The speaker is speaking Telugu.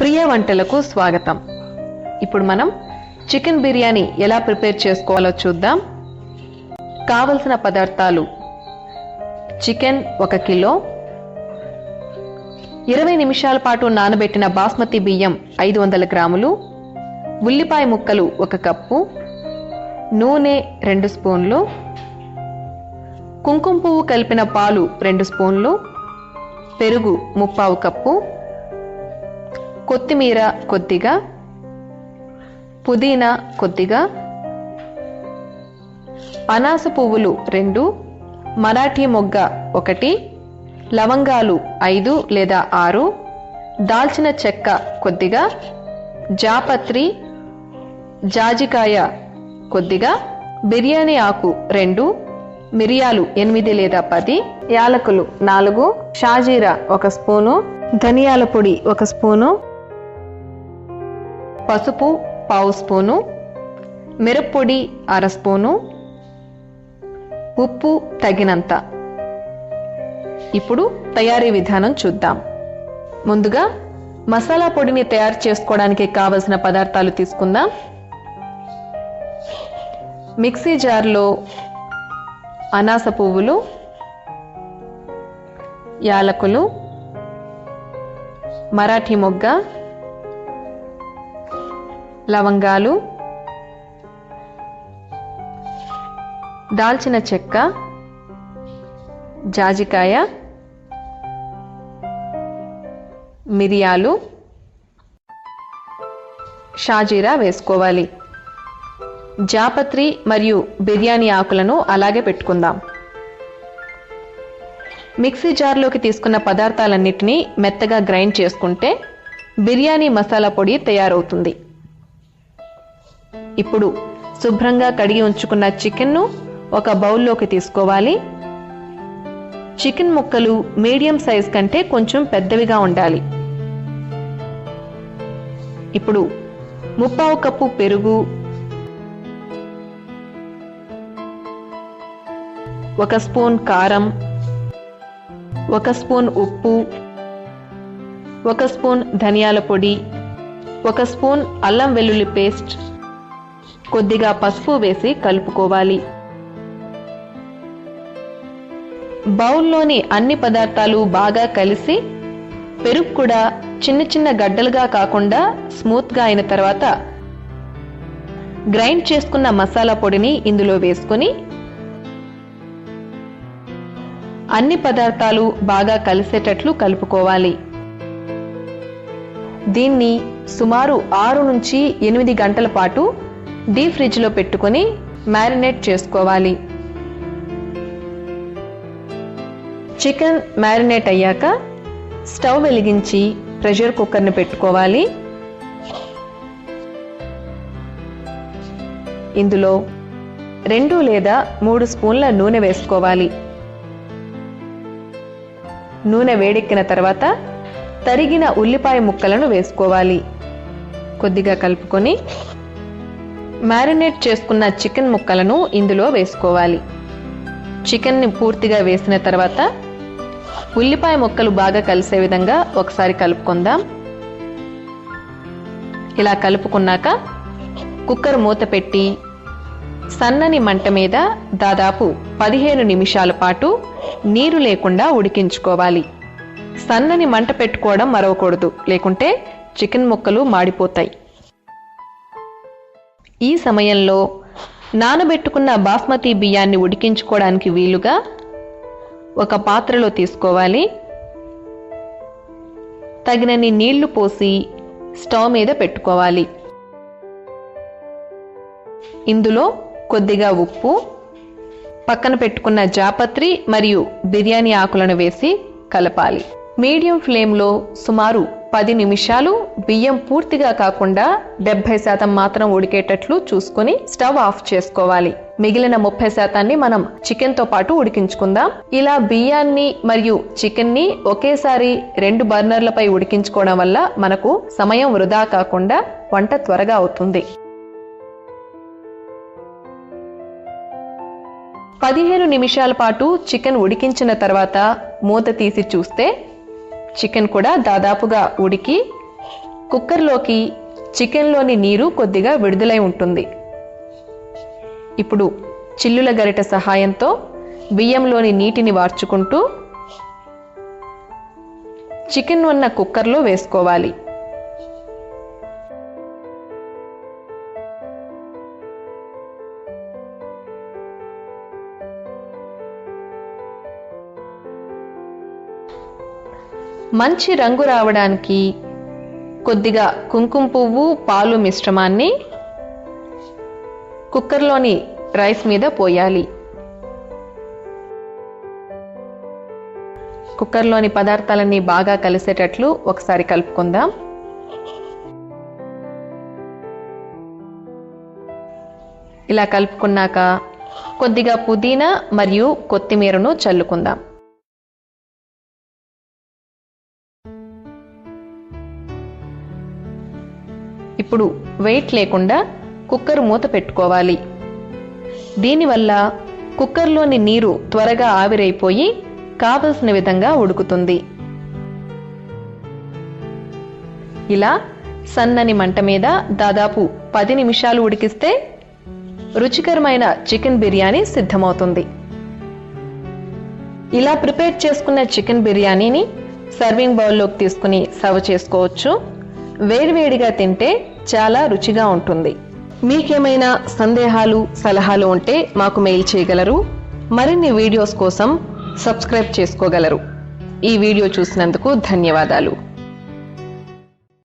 ప్రియ వంటలకు స్వాగతం. ఇప్పుడు మనం చికెన్ బిర్యానీ ఎలా ప్రిపేర్ చేసుకోవాలో చూద్దాం. కావలసిన పదార్థాలు చికెన్ ఒక కిలో. ఇరవై నిమిషాల పాటు నానబెట్టిన బాస్మతి బియ్యం ఐదు వందల గ్రాములు. ఉల్లిపాయ ముక్కలు ఒక కప్పు. నూనె రెండు స్పూన్లు. కుంకుమ పువ్వు కలిపిన పాలు రెండు స్పూన్లు. పెరుగు ముప్పావు కప్పు. కొత్తిమీర కొద్దిగా పుదీనా కొద్దిగా అనాస పువ్వులు రెండు మరాఠీ మొగ్గ ఒకటి లవంగాలు ఐదు లేదా ఆరు దాల్చిన చెక్క కొద్దిగా జాపత్రి జాజికాయ కొద్దిగా బిర్యానీ ఆకు రెండు మిరియాలు ఎనిమిది లేదా పది యాలకులు నాలుగు షాజీరా ఒక స్పూను ధనియాల పొడి ఒక స్పూను పసుపు పావు స్పూను మిరప్పొడి అర స్పూను ఉప్పు తగినంత. ఇప్పుడు తయారీ విధానం చూద్దాం. ముందుగా మసాలా పొడిని తయారు చేసుకోవడానికి కావలసిన పదార్థాలు తీసుకుందాం. మిక్సీ జార్లో అనాస పువ్వులు యాలకులు మరాఠీ మొగ్గ లవంగాలు దాల్చిన చెక్క జాజికాయ మిరియాలు షాజీరా వేసుకోవాలి. జాపత్రి మరియు బిర్యానీ ఆకులను అలాగే పెట్టుకుందాం. మిక్సీ జార్లోకి తీసుకున్న పదార్థాలన్నిటినీ మెత్తగా గ్రైండ్ చేసుకుంటే బిర్యానీ మసాలా పొడి తయారవుతుంది. ఇప్పుడు శుభ్రంగా కడిగి ఉంచుకున్న చికెన్ను ఒక బౌల్లోకి తీసుకోవాలి. చికెన్ ముక్కలు మీడియం సైజ్ కంటే కొంచెం పెద్దవిగా ఉండాలి. ఇప్పుడు ముప్పావు కప్పు పెరుగు ఒక స్పూన్ కారం ఒక స్పూన్ ఉప్పు ఒక స్పూన్ ధనియాల పొడి ఒక స్పూన్ అల్లం వెల్లుల్లి పేస్ట్ కొద్దిగా పసుపు వేసి కలుపుకోవాలి. బౌల్లోని అన్ని పదార్థాలు బాగా కలిసి పెరుగు కూడా చిన్న చిన్న గడ్డలుగా కాకుండా స్మూత్గా అయిన తర్వాత గ్రైండ్ చేసుకున్న మసాలా పొడిని ఇందులో వేసుకొని అన్ని పదార్థాలు బాగా కలిసేటట్లు కలుపుకోవాలి. దీన్ని సుమారు ఆరు నుంచి ఎనిమిది గంటల పాటు డీప్ ఫ్రిడ్జ్లో పెట్టుకొని మ్యారినేట్ చేసుకోవాలి. చికెన్ మ్యారినేట్ అయ్యాక స్టవ్ వెలిగించి ప్రెషర్ కుక్కర్ని పెట్టుకోవాలి. ఇందులో రెండు లేదా మూడు స్పూన్ల నూనె వేసుకోవాలి. నూనె వేడెక్కిన తర్వాత తరిగిన ఉల్లిపాయ ముక్కలను వేసుకోవాలి. కొద్దిగా కలుపుకొని మ్యారినేట్ చేసుకున్న చికెన్ ముక్కలను ఇందులో వేసుకోవాలి. చికెన్ని పూర్తిగా వేసిన తర్వాత ఉల్లిపాయ ముక్కలు బాగా కలిసే విధంగా ఒకసారి కలుపుకుందాం. ఇలా కలుపుకున్నాక కుక్కర్ మూత పెట్టి సన్నని మంట మీద దాదాపు పదిహేను నిమిషాల పాటు నీరు లేకుండా ఉడికించుకోవాలి. సన్నని మంట పెట్టుకోవడం మరవకూడదు లేకుంటే చికెన్ ముక్కలు మాడిపోతాయి. ఈ సమయంలో నానబెట్టుకున్న బాస్మతి బియ్యాన్ని ఉడికించుకోవడానికి వీలుగా ఒక పాత్రలో తీసుకోవాలి. తగినన్ని నీళ్ళు పోసి స్టవ్ మీద పెట్టుకోవాలి. ఇందులో కొద్దిగా ఉప్పు పక్కన పెట్టుకున్న జాపత్రి మరియు బిర్యానీ ఆకులను వేసి కలపాలి. మీడియం ఫ్లేమ్లో సుమారు పది నిమిషాలు బియ్యం పూర్తిగా కాకుండా డెబ్బై శాతం మాత్రం ఉడికేటట్లు చూసుకొని స్టవ్ ఆఫ్ చేసుకోవాలి. మిగిలిన ముప్పై శాతాన్ని మనం చికెన్తో పాటు ఉడికించుకుందాం. ఇలా బియ్యాన్ని మరియు చికెన్ని ఒకేసారి రెండు బర్నర్లపై ఉడికించుకోవడం వల్ల మనకు సమయం వృధా కాకుండా వంట త్వరగా అవుతుంది. పదిహేను నిమిషాల పాటు చికెన్ ఉడికించిన తర్వాత మూత తీసి చూస్తే చికెన్ కూడా దాదాపుగా ఉడికి కుక్కర్లోకి చికెన్లోని నీరు కొద్దిగా విడుదలై ఉంటుంది. ఇప్పుడు చిల్లుల గరిట సహాయంతో బియ్యంలోని నీటిని వార్చుకుంటూ చికెన్ ఉన్న కుక్కర్లో వేసుకోవాలి. మంచి రంగు రావడానికి కొద్దిగా కుంకుమ పువ్వు పాలు మిశ్రమాన్ని కుక్కర్లోని రైస్ మీద పోయాలి. కుక్కర్లోని పదార్థాలన్నీ బాగా కలిసేటట్లు ఒకసారి కలుపుకుందాం. ఇలా కలుపుకున్నాక కొద్దిగా పుదీనా మరియు కొత్తిమీరను చల్లుకుందాం. ఇప్పుడు వెయిట్ లేకుండా కుక్కర్ మూత పెట్టుకోవాలి. దీనివల్ల కుక్కర్లోని నీరు త్వరగా ఆవిరైపోయి కావలసిన విధంగా ఉడుకుతుంది. ఇలా సన్నని మంట మీద దాదాపు పది నిమిషాలు ఉడికిస్తే రుచికరమైన చికెన్ బిర్యానీ సిద్ధమవుతుంది. ఇలా ప్రిపేర్ చేసుకున్న చికెన్ బిర్యానీని సర్వింగ్ బౌల్లోకి తీసుకుని సర్వ్ చేసుకోవచ్చు. వేడివేడిగా తింటే చాలా రుచిగా ఉంటుంది. మీకేమైనా సందేహాలు సలహాలు ఉంటే మాకు మెయిల్ చేయగలరు. మరిన్ని వీడియోస్ కోసం సబ్స్క్రైబ్ చేసుకోగలరు. ఈ వీడియో చూసినందుకు ధన్యవాదాలు.